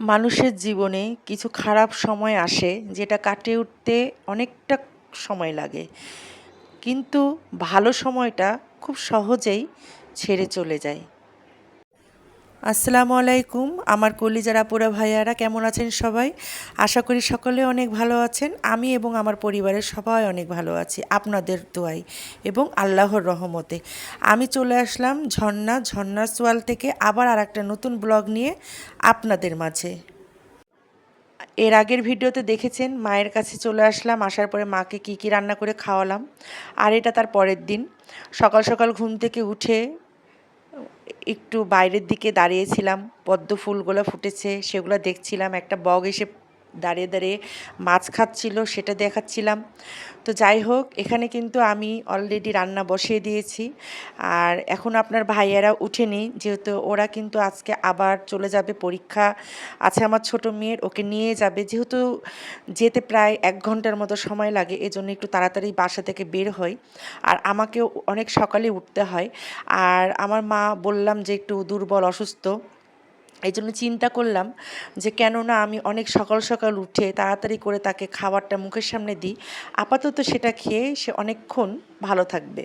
মানুষের জীবনে কিছু খারাপ সময় আসে যেটা কাটিয়ে উঠতে অনেকটা সময় লাগে। কিন্তু ভালো সময়টা খুব সহজেই ছেড়ে চলে যায়। আসসালামু আলাইকুম। আমার কলিজার আপুরা ভাইয়ারা, কেমন আছেন সবাই? আশা করি সকলে অনেক ভালো আছেন। আমি এবং আমার পরিবারের সবাই অনেক ভালো আছি, আপনাদের দোয়াই এবং আল্লাহর রহমতে। আমি চলে আসলাম ঝর্ণা ঝর্ণার সোয়াল থেকে আবার আর একটা নতুন ব্লগ নিয়ে আপনাদের মাঝে। এর আগের ভিডিওতে দেখেছেন, মায়ের কাছে চলে আসলাম, আসার পরে মাকে কি কি রান্না করে খাওয়ালাম, আর এটা তার পরের দিন। সকাল সকাল ঘুম থেকে উঠে একটু বাইরের দিকে দাঁড়িয়েছিলাম পদ্ম ফুলগুলো ফুটেছে সেগুলো দেখছিলাম একটা বগ এসে দাঁড়িয়ে দাঁড়িয়ে মাছ খাচ্ছিল, সেটা দেখাচ্ছিলাম। তো যাই হোক, এখানে কিন্তু আমি অলরেডি রান্না বসিয়ে দিয়েছি। আর এখন আপনার ভাইয়েরা উঠেনি যেহেতু ওরা কিন্তু আজকে আবার চলে যাবে, পরীক্ষা আছে আমার ছোট মেয়ের, ওকে নিয়ে যাবে। যেহেতু যেতে প্রায় এক ঘণ্টার মতো সময় লাগে, এজন্য একটু তাড়াতাড়ি বাসা থেকে বের হয় আর আমাকেও অনেক সকালে উঠতে হয়। আর আমার মা বললাম যে একটু দুর্বল, অসুস্থ। এই জন্য চিন্তা করলাম যে কেননা আমি অনেক সকাল সকাল উঠে তাড়াতাড়ি করে তাকে খাবারটা মুখের সামনে দিই। আপাতত সেটা খেয়ে সে অনেকক্ষণ ভালো থাকবে।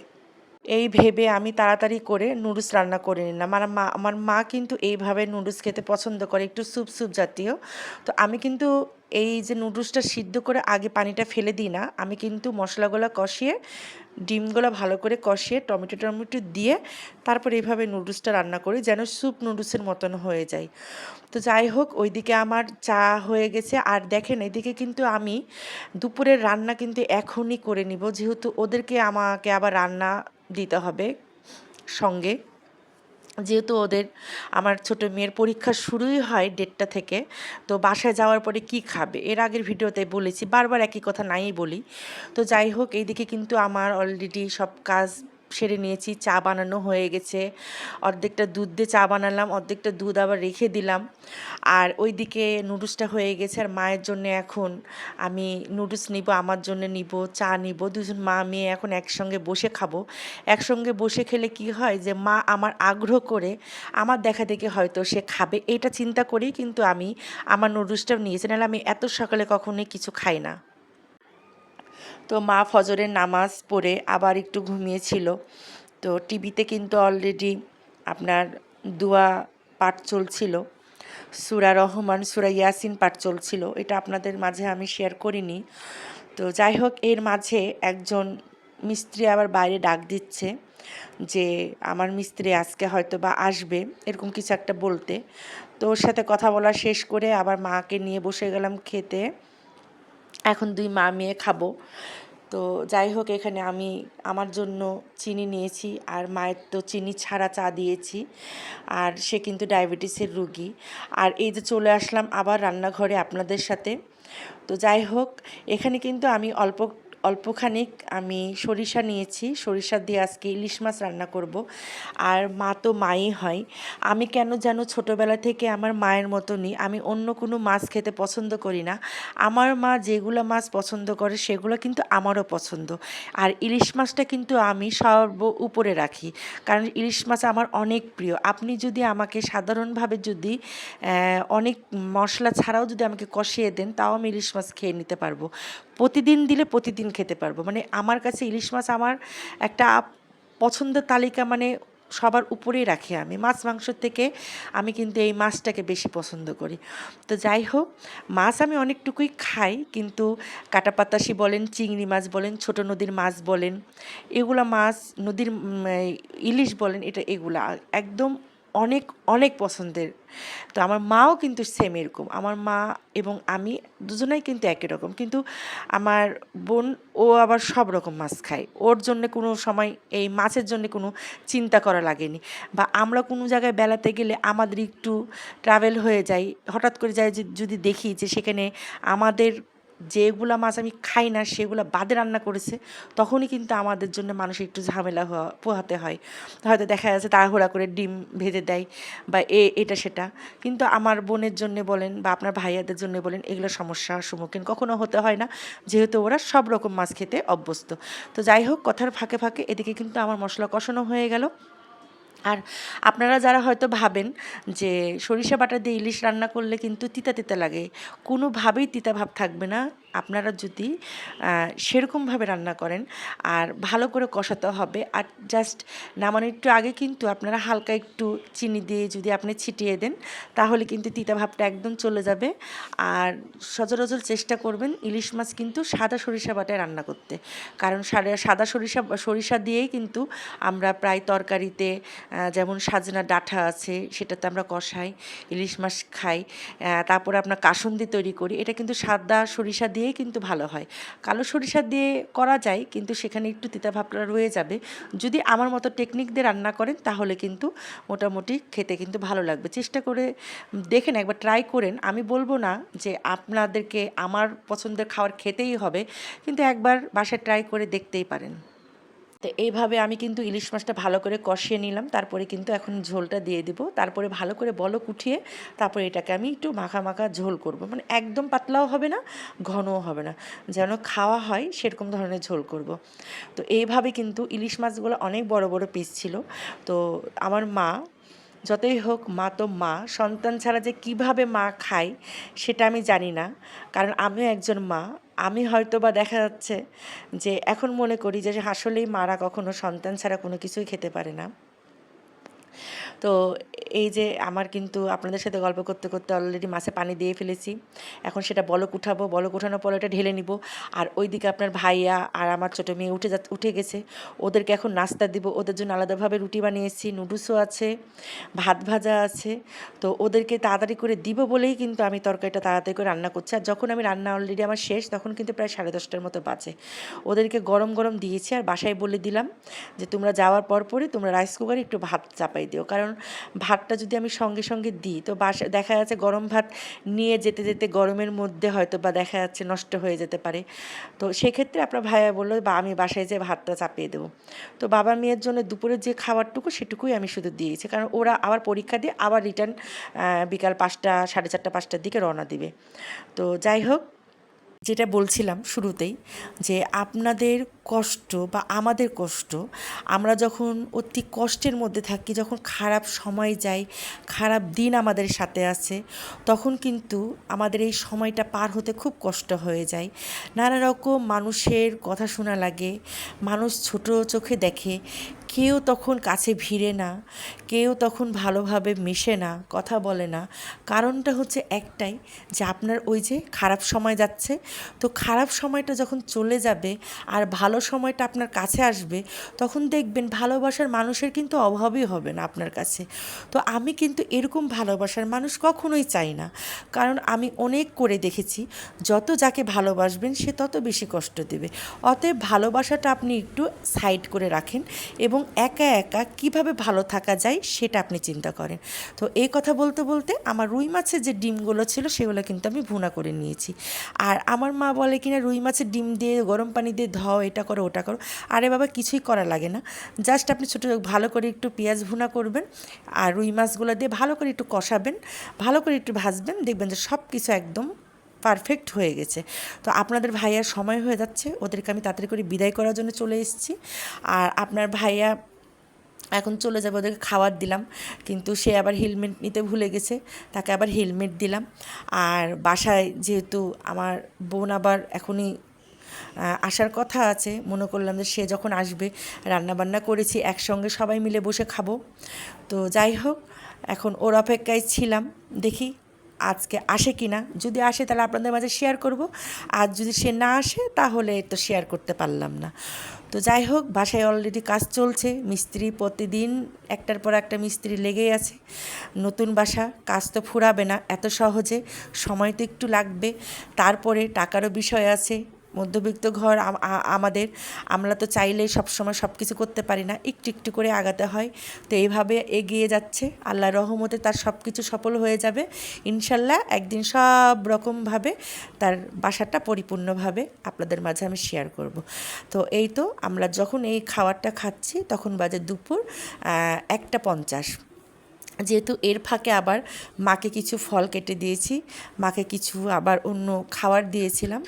এই ভেবে আমি তাড়াতাড়ি করে নুডলস রান্না করে নিলাম। আমার মা আমার মা কিন্তু এইভাবে নুডলস খেতে পছন্দ করে, একটু স্যুপ স্যুপ জাতীয়। তো আমি কিন্তু এই যে নুডলসটা সিদ্ধ করে আগে পানিটা ফেলে দিই না, আমি কিন্তু মশলাগুলো কষিয়ে ডিমগুলো ভালো করে কষিয়ে টমেটো টমেটো দিয়ে তারপর এইভাবে নুডলসটা রান্না করি যেন স্যুপ নুডলসের মতন হয়ে যায়। তো যাই হোক, ওইদিকে আমার চা হয়ে গেছে। আর দেখেন, এদিকে কিন্তু আমি দুপুরের রান্না কিন্তু এখনই করে নিব। যেহেতু ওদেরকে আমাকে আবার রান্না দিতে হবে সঙ্গে। যেহেতু ওদের, আমার ছোট মেয়ের পরীক্ষা শুরুই হয় ডেটটা থেকে, তো বাসায় যাওয়ার পরে কি খাবে? এর আগের ভিডিওতে বলেছি, বারবার একই কথা নাই বলি। তো যাই হোক, এইদিকে কিন্তু আমার অলরেডি সব কাজ সেরে নিয়েছি, চা বানানো হয়ে গেছে। অর্ধেকটা দুধ দিয়ে চা বানালাম, অর্ধেকটা দুধ আবার রেখে দিলাম। আর ওইদিকে নুডলসটা হয়ে গেছে, আর মায়ের জন্য এখন আমি নুডলস নিব, আমার জন্য নিব, চা নিব। দুজন মা, মেয়ে এখন একসঙ্গে বসে খাব। একসঙ্গে বসে খেলে কি হয় যে, মা আমার আগ্রহ করে আমার দেখা দেখে হয়তো সে খাবে। এটা চিন্তা করেই কিন্তু আমি আমার নুডলসটাও নিয়েছি। নাহলে আমি এত সকালে কখনোই কিছু খাই না। তো মা ফজরের নামাজ পড়ে আবার একটু ঘুমিয়েছিল। তো টিভিতে কিন্তু অলরেডি আপনার দুয়া পাঠ চলছিল। সুরা রহমান, সুরা ইয়াসিন পাঠ চলছিল। এটা আপনাদের মাঝে আমি শেয়ার করিনি। তো যাই হোক, এর মাঝে একজন মিস্ত্রি আবার বাইরে ডাক দিচ্ছে যে, আমার মিস্ত্রি আজকে হয়তো বা আসবে। এরকম কিছু একটা বলতে। তো ওর সাথে কথা বলা শেষ করে আবার মাকে নিয়ে বসে গেলাম খেতে। এখন দুই মা মেয়ে খাব। তো যাই হোক, এখানে আমি আমার জন্য চিনি নিয়েছি আর মায়ের তো চিনি ছাড়া চা দিয়েছি। আর সে কিন্তু ডায়াবেটিসের রুগী। আর এই যে চলে আসলাম আবার রান্নাঘরে আপনাদের সাথে। তো যাই হোক, এখানে কিন্তু আমি অল্প অল্পখানিক আমি সরিষা নিয়েছি। সরিষা দিয়ে আজকে ইলিশ মাছ রান্না করব। আর মা তো মাই হয়। আমি কেন যেন ছোটোবেলা থেকে আমার মায়ের মতনই, আমি অন্য কোনো মাছ খেতে পছন্দ করি না। আমার মা যেগুলো মাছ পছন্দ করে, সেগুলো কিন্তু আমারও পছন্দ। আর ইলিশ মাছটা কিন্তু আমি সর্ব উপরে রাখি। কারণ ইলিশ মাছ আমার অনেক প্রিয়। আপনি যদি আমাকে সাধারণভাবে যদি অনেক মশলা ছাড়াও যদি আমাকে কষিয়ে দেন, তাও আমি ইলিশ মাছ খেয়ে নিতে পারব। প্রতিদিন দিলে প্রতিদিন খেতে পারব। মানে আমার কাছে ইলিশ মাছ আমার একটা পছন্দের তালিকা মানে সবার উপরেই রাখি আমি। মাছ মাংসর থেকে আমি কিন্তু এই মাছটাকে বেশি পছন্দ করি। তো যাই হোক, মাছ আমি অনেকটুকুই খাই, কিন্তু কাটা পাতাসি বলেন, চিংড়ি মাছ বলেন, ছোট নদীর মাছ বলেন, এগুলা মাছ, নদীর ইলিশ বলেন, এটা এগুলা। একদম অনেক অনেক পছন্দের। তো আমার মাও কিন্তু সেম এরকম। আমার মা এবং আমি দুজনেই কিন্তু একই রকম। কিন্তু আমার বোন, ও আবার সব রকম মাছ খায়। ওর জন্য কোনো সময় এই মাছের জন্য কোনো চিন্তা করা লাগেনি। বা আমরা কোনো জায়গায় বেড়াতে গেলে আমাদের একটু ট্রাভেল হয়ে যায়। হঠাৎ করে যায় যদি দেখি যে সেখানে আমাদের যেগুলো মাছ আমি খাই না, সেগুলো বাদে রান্না করেছে, তখনই কিন্তু আমাদের জন্য মানুষ একটু ঝামেলা হওয়া, পোহাতে হয়। হয়তো দেখা যাচ্ছে তাড়াহুড়া করে ডিম ভেজে দেয় বা এ, এটা, সেটা। কিন্তু আমার বোনের জন্য বলেন বা আপনার ভাইয়াদের জন্য বলেন, এগুলো সমস্যার সম্মুখীন কখনো হতে হয় না। যেহেতু ওরা সব রকম মাছ খেতে অভ্যস্ত। তো যাই হোক, কথার ফাঁকে ফাঁকে এদিকে কিন্তু আমার মশলা কষানো হয়ে গেল। আর আপনারা যারা হয়তো ভাবেন যে সরিষা বাটা দিয়ে ইলিশ রান্না করলে কিন্তু তিতা তিতা লাগে, কোনোভাবেই তিতা ভাব থাকবে না। আপনারা যদি সেরকমভাবে রান্না করেন, আর ভালো করে কষাতে হবে, আর জাস্ট নামানোর একটু আগে কিন্তু আপনারা হালকা একটু চিনি দিয়ে যদি আপনি ছিটিয়ে দেন, তাহলে কিন্তু তিতা ভাবটা একদম চলে যাবে। আর সচরাচর চেষ্টা করবেন ইলিশ মাছ কিন্তু সাদা সরিষা বাটায় রান্না করতে। কারণ সাদা সরিষা সরিষা দিয়েই কিন্তু আমরা প্রায় তরকারিতে যেমন সাজনা ডাঁটা আছে, সেটাতে আমরা কষাই, ইলিশ মাছ খাই তারপরে আপনার কাসন্দি তৈরি করি, এটা কিন্তু সাদা সরিষা দিয়েই কিন্তু ভালো হয়। কালো সরিষা দিয়ে করা যায়, কিন্তু সেখানে একটু তিতা ভাবটা রয়ে যাবে। যদি আমার মতো টেকনিক দিয়ে রান্না করেন, তাহলে কিন্তু মোটামুটি খেতে কিন্তু ভালো লাগবে। চেষ্টা করে দেখেন, একবার ট্রাই করেন। আমি বলব না যে আপনাদেরকে আমার পছন্দের খাবার খেতেই হবে, কিন্তু একবার বাসায় ট্রাই করে দেখতেই পারেন। তো এইভাবে আমি কিন্তু ইলিশ মাছটা ভালো করে কষিয়ে নিলাম। তারপরে কিন্তু এখন ঝোলটা দিয়ে দিব। তারপরে ভালো করে বলক উঠিয়ে তারপরে এটাকে আমি একটু মাখা মাখা ঝোল করব। মানে একদম পাতলাও হবে না, ঘনও হবে না। যেন খাওয়া হয় সেরকম ধরনের ঝোল করব। তো এইভাবে কিন্তু ইলিশ মাছগুলো অনেক বড় বড় পিস ছিল। তো আমার মা যতই হোক মা তো মা, সন্তান ছাড়া যে কীভাবে মা খায় সেটা আমি জানি না। কারণ আমিও একজন মা। আমি হয়তো বা দেখা যাচ্ছে যে এখন মনে করি যে আসলেই মারা কখনো সন্তান ছাড়া কোনো কিছুই খেতে পারে না। তো এই যে আমার কিন্তু আপনাদের সাথে গল্প করতে করতে অলরেডি মাছে পানি দিয়ে ফেলেছি। এখন সেটা বলক উঠাবো, বলক উঠানোর পর এটা ঢেলে নিব। আর ওইদিকে আপনার ভাইয়া আর আমার ছোটো মেয়ে উঠে যা উঠে গেছে। ওদেরকে এখন নাস্তা দিব। ওদের জন্য আলাদাভাবে রুটি বানিয়েছি, নুডলসও আছে, ভাত ভাজা আছে। তো ওদেরকে তাড়াতাড়ি করে দিব বলেই কিন্তু আমি তরকারিটা তাড়াতাড়ি করে রান্না করছি। আর যখন আমি রান্না অলরেডি আমার শেষ, তখন কিন্তু প্রায় সাড়ে দশটার মতো বাজে। ওদেরকে গরম গরম দিয়েছি আর বাসায় বলে দিলাম যে তোমরা যাওয়ার পর পরে তোমরা রাইস কুকারে একটু ভাত চাপাই দিও। কারণ ভাতটা যদি আমি সঙ্গে সঙ্গে দিই, তো বাসা, দেখা যাচ্ছে গরম ভাত নিয়ে যেতে যেতে গরমের মধ্যে হয়তো বা দেখা যাচ্ছে নষ্ট হয়ে যেতে পারে। তো সেক্ষেত্রে আপনার ভাইয়া বলল, বা, আমি বাসায় যেয়ে ভাতটা চাপিয়ে দেবো। তো বাবা মেয়ের জন্য দুপুরের যে খাবারটুকু সেটুকুই আমি শুধু দিয়েছি, কারণ ওরা আবার পরীক্ষা দিয়ে আবার রিটার্ন বিকাল পাঁচটা, সাড়ে চারটা, পাঁচটার দিকে রওনা দিবে। তো যাই হোক যেটা বলছিলাম শুরুতেই, যে আপনাদের কষ্ট বা আমাদের কষ্ট, আমরা যখন অতি কষ্টের মধ্যে থাকি, যখন খারাপ সময় যায়, খারাপ দিন আমাদের সাথে আছে, তখন কিন্তু আমাদের এই সময়টা পার হতে খুব কষ্ট হয়ে যায়। নানা রকম মানুষের কথা শোনা লাগে, মানুষ ছোট চোখে দেখে কেউ তখন কাছে ভিড়ে না, কেউ তখন ভালোভাবে মেশে না, কথা বলে না। কারণটা হচ্ছে একটাই যে আপনার ওই যে খারাপ সময় যাচ্ছে, তো খারাপ সময়টা যখন চলে যাবে আর ভালো সময়টা আপনার কাছে আসবে, তখন দেখবেন ভালোবাসার মানুষের কিন্তু অভাবই হবে না আপনার কাছে। তো আমি কিন্তু এরকম ভালোবাসার মানুষ কখনোই চাই না। কারণ আমি অনেক করে দেখেছি, যত যাকে ভালোবাসবেন সে তত বেশি কষ্ট দেবে। অতএব ভালোবাসাটা আপনি একটু সাইড করে রাখেন এবং এবং একা একা কীভাবে ভালো থাকা যায় সেটা আপনি চিন্তা করেন। তো এই কথা বলতে বলতে আমার রুই মাছের যে ডিমগুলো ছিল সেগুলো কিন্তু আমি ভুনা করে নিয়েছি। আর আমার মা বলে কিনা, রুই মাছের ডিম দিয়ে গরম পানি দিয়ে ধও, এটা করো, ওটা করো। আরে বাবা, কিছুই করা লাগে না। জাস্ট আপনি ছোটো ভালো করে একটু পেঁয়াজ ভুনা করবেন আর রুই মাছগুলো দিয়ে ভালো করে একটু কষাবেন, ভালো করে একটু ভাজবেন, দেখবেন যে সব কিছু একদম পারফেক্ট হয়ে গেছে। তো আপনাদের ভাইয়ার সময় হয়ে যাচ্ছে, ওদেরকে আমি তাড়াতাড়ি করে বিদায় করার জন্য চলে এসেছি। আর আপনার ভাইয়া এখন চলে যাবে, ওদেরকে খাবার দিলাম। কিন্তু সে আবার হেলমেট নিতে ভুলে গেছে, তাকে আবার হেলমেট দিলাম। আর বাসায় যেহেতু আমার বোন আবার এখনই আসার কথা আছে, মনে করলাম যে সে যখন আসবে, রান্নাবান্না করেছি, একসঙ্গে সবাই মিলে বসে খাব। তো যাই হোক, এখন ওর অপেক্ষায় ছিলাম, দেখি আজকে আসে কি না যদি আসে, তাহলে আপনাদের মাঝে শেয়ার করব। আর যদি সে না আসে, তাহলে তো শেয়ার করতে পারলাম না। তো যাই হোক, বাসায় অলরেডি কাজ চলছে। মিস্ত্রি প্রতিদিন একটার পর একটা মিস্ত্রি লেগেই আছে। নতুন বাসা, কাজ তো ফুরাবে না, এত সহজে। সময় তো একটু লাগবে। তারপরে টাকারও বিষয় আছে। মধ্যবিত্ত ঘর আমাদের। আমরা তো চাইলেই সবসময় সব কিছু করতে পারি না। একটু একটু করে আগাতে হয়। তো এইভাবে এগিয়ে যাচ্ছে। আল্লাহ রহমতে তার সব কিছু সফল হয়ে যাবে। ইনশাল্লাহ একদিন সব রকমভাবে তার বাসাটা পরিপূর্ণভাবে আপনাদের মাঝে আমি শেয়ার করব। তো এই তো আমরা যখন এই খাবারটা খাচ্ছি তখন বাজে দুপুর একটা পঞ্চাশ। যেহেতু এর ফাঁকে আবার মাকে কিছু ফল কেটে দিয়েছি, মাকে কিছু আবার অন্য খাবার দিয়েছিলাম।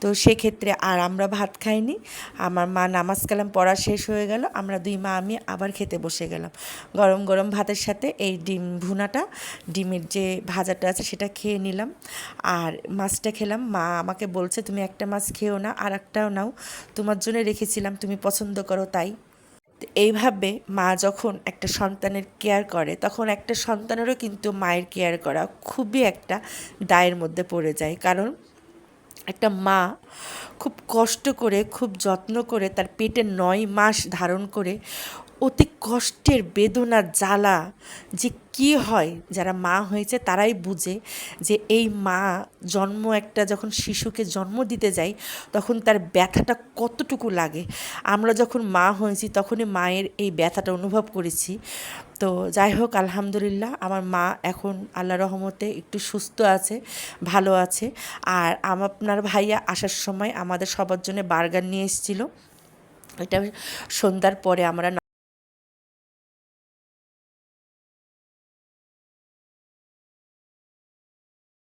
তো সেক্ষেত্রে আর আমরা ভাত খাইনি, আমার মা নামাজ কালাম পড়া শেষ হয়ে গেল, আমরা দুই মা আমি আবার খেতে বসে গেলাম। গরম গরম ভাতের সাথে এই ডিম ভুনাটা, ডিমের যে ভাজাটা আছে সেটা খেয়ে নিলাম। আর মাছটা খেলাম, মা আমাকে বলছে, তুমি একটা মাছ খেও না আর একটাও নাও। তোমার জন্য রেখেছিলাম, তুমি পছন্দ করো তাই। এইভাবে মা যখন একটা সন্তানের কেয়ার করে, তখন একটা সন্তানেরও কিন্তু মায়ের কেয়ার করা খুবই একটা দায়ের মধ্যে পড়ে যায়। কারণ একটা মা খুব কষ্ট করে, খুব যত্ন করে তার পেটে নয় মাস ধারণ করে অতি কষ্টের বেদনা জ্বালা যে কী হয়, যারা মা হয়েছে তারাই বুঝে যে এই মা জন্ম একটা যখন শিশুকে জন্ম দিতে যায়, তখন তার ব্যথাটা কতটুকু লাগে। আমরা যখন মা হয়েছি তখনই মায়ের এই ব্যথাটা অনুভব করেছি। তো যাই হোক, আলহামদুলিল্লাহ আমার মা এখন আল্লাহ রহমতে একটু সুস্থ আছে, ভালো আছে। আর আপনার ভাইয়া আসার সময় আমাদের সবার জন্য বার্গার নিয়ে এসেছিল। এটা সন্ধ্যার পরে আমরা